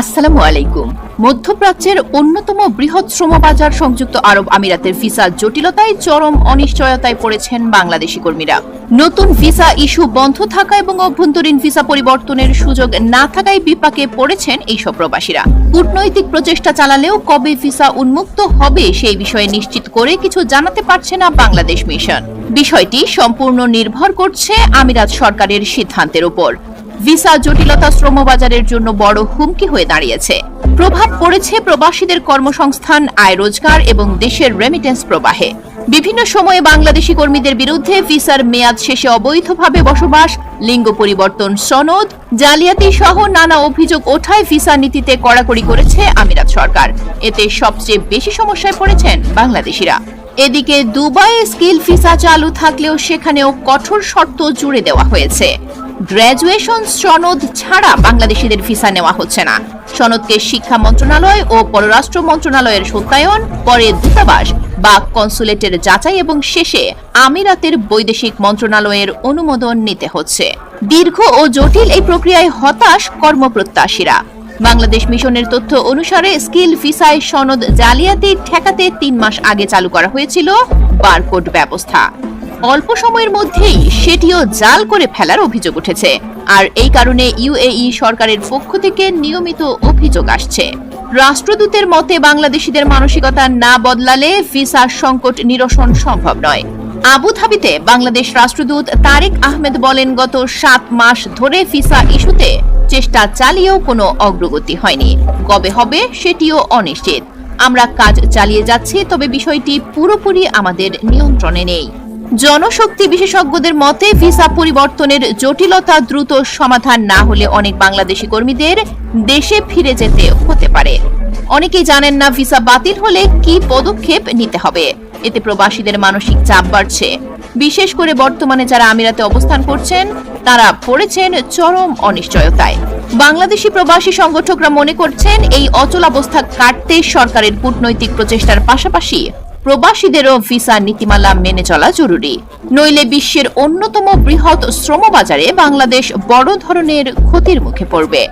আসসালামু আলাইকুম। মধ্যপ্রাচ্যের অন্যতম বৃহৎ শ্রমবাজার সংযুক্ত আরব আমিরাতের ভিসা জটিলতায় চরম অনিশ্চয়তায় পড়েছেন বাংলাদেশি কর্মীরা। নতুন ভিসা ইস্যু বন্ধ থাকা এবং অভ্যন্তরীণ ভিসা পরিবর্তনের সুযোগ না থাকায় বিপাকে পড়েছেন এইসব প্রবাসীরা। কূটনৈতিক প্রচেষ্টা চালালেও কবে ভিসা উন্মুক্ত হবে সেই বিষয়ে নিশ্চিত করে কিছু জানাতে পারছে না বাংলাদেশ মিশন। বিষয়টি সম্পূর্ণ নির্ভর করছে আমিরাত সরকারের সিদ্ধান্তের উপর। ভিসা জটিলতা শ্রমবাজারের জন্য বড় হুমকি হয়ে দাঁড়িয়েছে। প্রভাব পড়েছে প্রবাসীদের কর্মসংস্থান, আয় রোজগার এবং দেশের রেমিটেন্স প্রবাহে। বিভিন্ন সময়ে বাংলাদেশি কর্মীদের বিরুদ্ধে ভিসার মেয়াদ শেষে অবৈধভাবে বসবাস, লিঙ্গ পরিবর্তন, সনদ, জালিয়াতি সহ নানা অভিযোগ ওঠায় ভিসা নীতিতে কড়াকড়ি করেছে আমিরাত সরকার। এতে সবচেয়ে বেশি সমস্যায় পড়েছেন বাংলাদেশিরা। এদিকে দুবাই স্কিল ভিসা চালু থাকলেও সেখানেও কঠোর শর্ত জুড়ে দেওয়া হয়েছে। গ্র্যাজুয়েশন সনদ ছাড়া বাংলাদেশিদের ভিসা নেওয়া হচ্ছে না। সনদকে শিক্ষা মন্ত্রণালয় ও পররাষ্ট্র মন্ত্রণালয়ের সত্যায়ন, পরে দূতাবাস বা কনসুলেটের যাচাই এবং শেষে আমিরাতের বৈদেশিক মন্ত্রণালয়ের অনুমোদন নিতে হচ্ছে। দীর্ঘ ও জটিল এই প্রক্রিয়ায় হতাশ কর্মপ্রত্যাশীরা। বাংলাদেশ মিশনের তথ্য অনুসারে স্কিল ভিসায় সনদ জালিয়াতি ঠেকাতে তিন মাস আগে চালু করা হয়েছিল বারকোড ব্যবস্থা। অল্প সময়ের মধ্যেই সেটিও জাল করে ফেলার অভিযোগ উঠেছে। আর এই কারণে ইউএই সরকারের পক্ষ থেকে নিয়মিত অভিযোগ আসছে। রাষ্ট্রদূতের মতে বাংলাদেশিদের মানসিকতা না বদলালে ভিসার সংকট নিরসন সম্ভব নয়। আবুধাবিতে বাংলাদেশ রাষ্ট্রদূত তারেক আহমেদ বলেন, গত সাত মাস ধরে ভিসা ইস্যুতে চেষ্টা চালিয়েও কোনো অগ্রগতি হয়নি। কবে হবে সেটিও অনিশ্চিত। আমরা কাজ চালিয়ে যাচ্ছি, তবে বিষয়টি পুরোপুরি আমাদের নিয়ন্ত্রণে নেই। জনশক্তি বিশেষজ্ঞদের মতে ভিসা পরিবর্তনের জটিলতা দ্রুত সমাধান না হলে অনেক বাংলাদেশি কর্মীদের দেশে ফিরে যেতে হতে পারে। অনেকেই জানেন না ভিসা বাতিল হলে কি পদক্ষেপ নিতে হবে। এতে প্রবাসীদের মানসিক চাপ বাড়ছে। বিশেষ করে বর্তমানে যারা আমিরাতে অবস্থান করছেন, তারা পড়েছেন চরম অনিশ্চয়তায়। বাংলাদেশি প্রবাসী সংগঠকরা মনে করছেন এই অচলাবস্থা কাটতে সরকারের কূটনৈতিক প্রচেষ্টার পাশাপাশি প্রবাসীদেরও ভিসা নীতিমালা মেনে চলা জরুরি। নইলে বিশ্বের অন্যতম বৃহৎ শ্রমবাজারে বাংলাদেশ বড় ধরনের ক্ষতির মুখে পড়বে।